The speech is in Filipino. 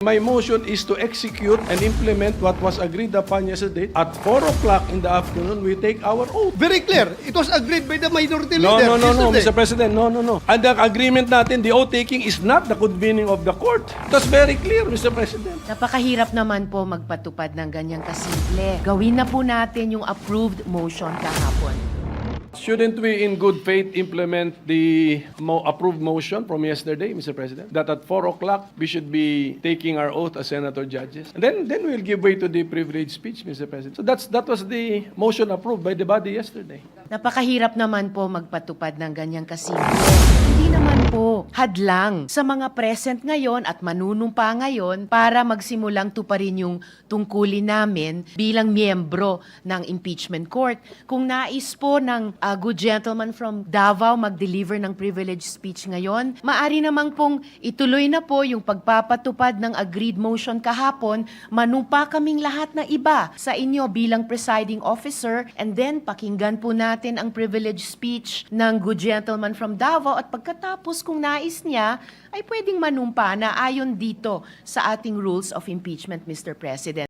My motion is to execute and implement what was agreed upon yesterday. At 4 o'clock in the afternoon, we take our oath. Very clear. It was agreed by the minority No, leader no, no, no, yesterday. Mr. President. No, no, no. And the agreement natin, the oath taking is not the convening of the court. That's very clear, Mr. President. Napakahirap naman po magpatupad ng ganyang kasimple. Gawin na po natin yung approved motion kahapon. Shouldn't we, in good faith, implement the mo- approved motion from yesterday, Mr. President? That at 4 o'clock, we should be taking our oath as senator judges. And then, then we'll give way to the privilege speech, Mr. President. So that's, that was the motion approved by the body yesterday. Napakahirap naman po magpatupad ng ganyang kasimple. Hindi naman po hadlang sa mga present ngayon at manunumpa ngayon para magsimulang tuparin yung tungkulin namin bilang miyembro ng impeachment court. Kung nais po ng uh, good gentleman from Davao mag-deliver ng privilege speech ngayon, maari namang pong ituloy na po yung pagpapatupad ng agreed motion kahapon, manumpa kaming lahat na iba sa inyo bilang presiding officer and then pakinggan po natin ang privilege speech ng good gentleman from Davao at pagkatapos kung nais niya ay pwedeng manumpa na ayon dito sa ating rules of impeachment, Mr. President.